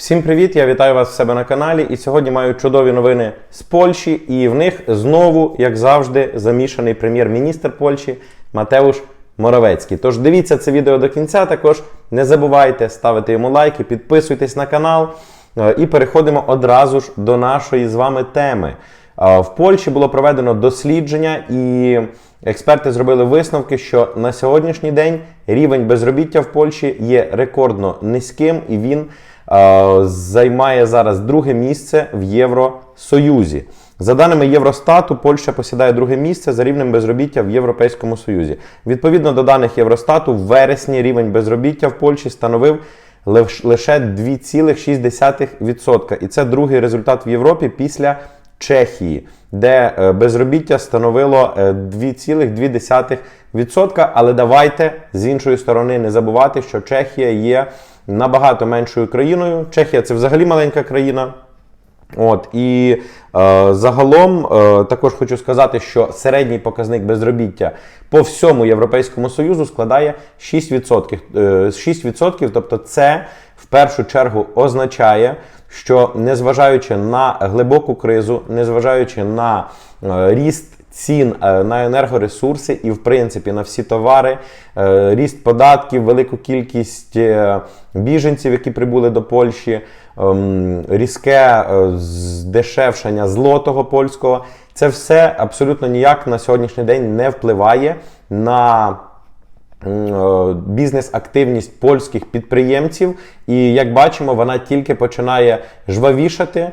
Всім привіт! Я вітаю вас в себе на каналі. І сьогодні маю чудові новини з Польщі. І в них знову, як завжди, замішаний прем'єр-міністр Польщі Матеуш Моровецький. Тож дивіться це відео до кінця. Також не забувайте ставити йому лайки, підписуйтесь на канал. Е, І переходимо одразу ж до нашої з вами теми. Е, В Польщі було проведено дослідження, і експерти зробили висновки, що на сьогоднішній день рівень безробіття в Польщі є рекордно низьким, і він займає зараз друге місце в Євросоюзі. За даними Євростату, Польща посідає друге місце за рівнем безробіття в Європейському Союзі. Відповідно до даних Євростату, в вересні рівень безробіття в Польщі становив лише 2,6%. І це другий результат в Європі після Чехії, де е, безробіття становило е, 2,2%. Але давайте з іншої сторони не забувати, що Чехія є набагато меншою країною. Чехія це взагалі маленька країна. От і е, загалом е, також хочу сказати, що середній показник безробіття по всьому Європейському Союзу складає 6%. Е, 6%, тобто це в першу чергу означає, що незважаючи на глибоку кризу, незважаючи на е, ріст цін е, на енергоресурси і, в принципі, на всі товари, е, ріст податків, велику кількість е, біженців, які прибули до Польщі, ем, різке здешевшення злотого польського. Це все абсолютно ніяк на сьогоднішній день не впливає на бізнес-активність польських підприємців, і як бачимо, вона тільки починає жвавішати.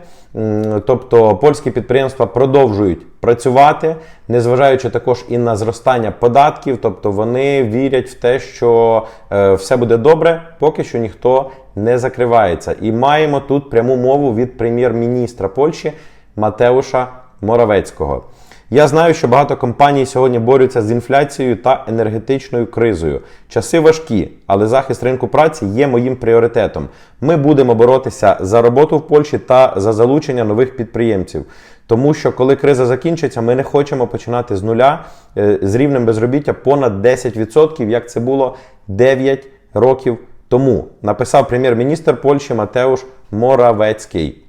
Тобто польські підприємства продовжують працювати, незважаючи також і на зростання податків. Тобто вони вірять в те, що е, все буде добре, поки що ніхто не закривається. І маємо тут пряму мову від прем'єр-міністра Польщі Матеуша Моровецького. Я знаю, що багато компаній сьогодні борються з інфляцією та енергетичною кризою. Часи важкі, але захист ринку праці є моїм пріоритетом. Ми будемо боротися за роботу в Польщі та за залучення нових підприємців. Тому що коли криза закінчиться, ми не хочемо починати з нуля е, з рівнем безробіття понад 10%, як це було 9 років тому. Написав прем'єр-міністр Польщі Матеуш Моравецький.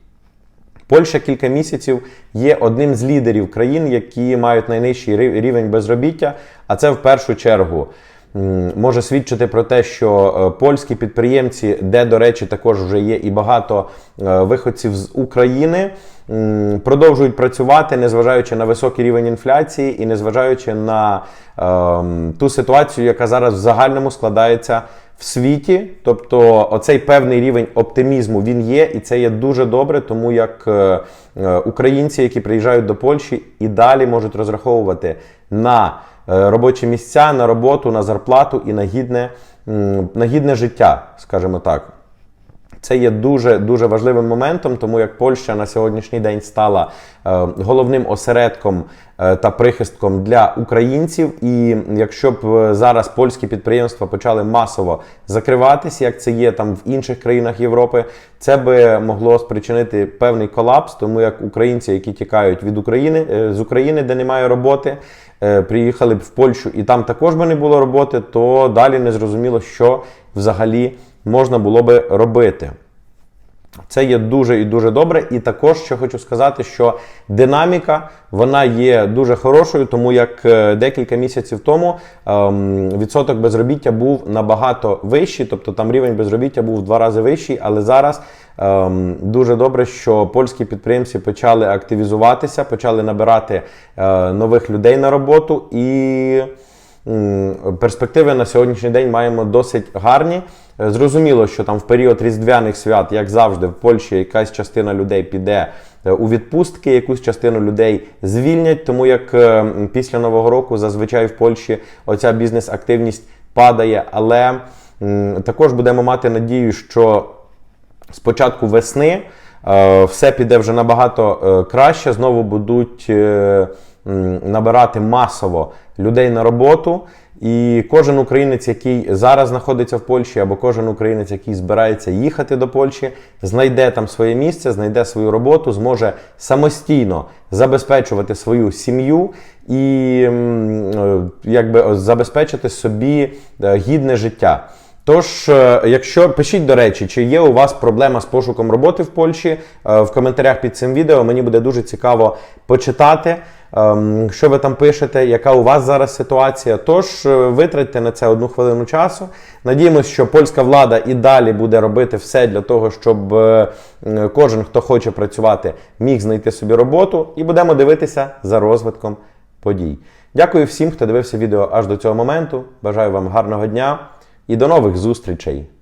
Польща кілька місяців є одним з лідерів країн, які мають найнижчий рі- рівень безробіття. А це в першу чергу може свідчити про те, що е, польські підприємці, де, до речі, також вже є і багато е, виходців з України, продовжують працювати, незважаючи на високий рівень інфляції і незважаючи на ем, ту ситуацію, яка зараз в загальному складається в світі. Тобто, оцей певний рівень оптимізму він є, і це є дуже добре, тому як е, е, українці, які приїжджають до Польщі, і далі можуть розраховувати на е, робочі місця, на роботу, на зарплату і на гідне, на гідне життя, скажімо так. Це є дуже дуже важливим моментом, тому як Польща на сьогоднішній день стала е, головним осередком е, та прихистком для українців. І якщо б е, зараз польські підприємства почали масово закриватися, як це є там в інших країнах Європи, це би могло спричинити певний колапс, тому як українці, які тікають від України з України, де немає роботи, приїхали б в Польщу і там також би не було роботи, то далі не зрозуміло, що взагалі можна було би робити. Це є дуже і дуже добре. І також ще хочу сказати, що динаміка вона є дуже хорошою, тому як е, декілька місяців тому ем, відсоток безробіття був набагато вищий, тобто там рівень безробіття був в два рази вищий, але зараз ем, дуже добре, що польські підприємці почали активізуватися, почали набирати е, нових людей на роботу і. Перспективи на сьогоднішній день маємо досить гарні. Е, Зрозуміло, що там в період різдвяних свят, як завжди, в Польщі якась частина людей піде е, у відпустки, якусь частину людей звільнять, тому як е, після Нового року зазвичай в Польщі оця бізнес-активність падає. Але також будемо мати надію, що з початку весни все піде вже набагато краще. Знову будуть набирати масово людей на роботу. І кожен українець, який зараз знаходиться в Польщі, або кожен українець, який збирається їхати до Польщі, знайде там своє місце, знайде свою роботу, зможе самостійно забезпечувати свою сім'ю і е, якби забезпечити собі е, гідне життя. Тож, е, якщо пишіть, до речі, чи є у вас проблема з пошуком роботи в Польщі в коментарях під цим відео, мені буде дуже цікаво почитати, що ви там пишете, яка у вас зараз ситуація. Тож е, витратьте на це одну хвилину часу. Надіємося, що польська влада і далі буде робити все для того, щоб е, кожен, хто хоче працювати, міг знайти собі роботу, і будемо дивитися за розвитком подій. Дякую всім, хто дивився відео аж до цього моменту. Бажаю вам гарного дня і до нових зустрічей!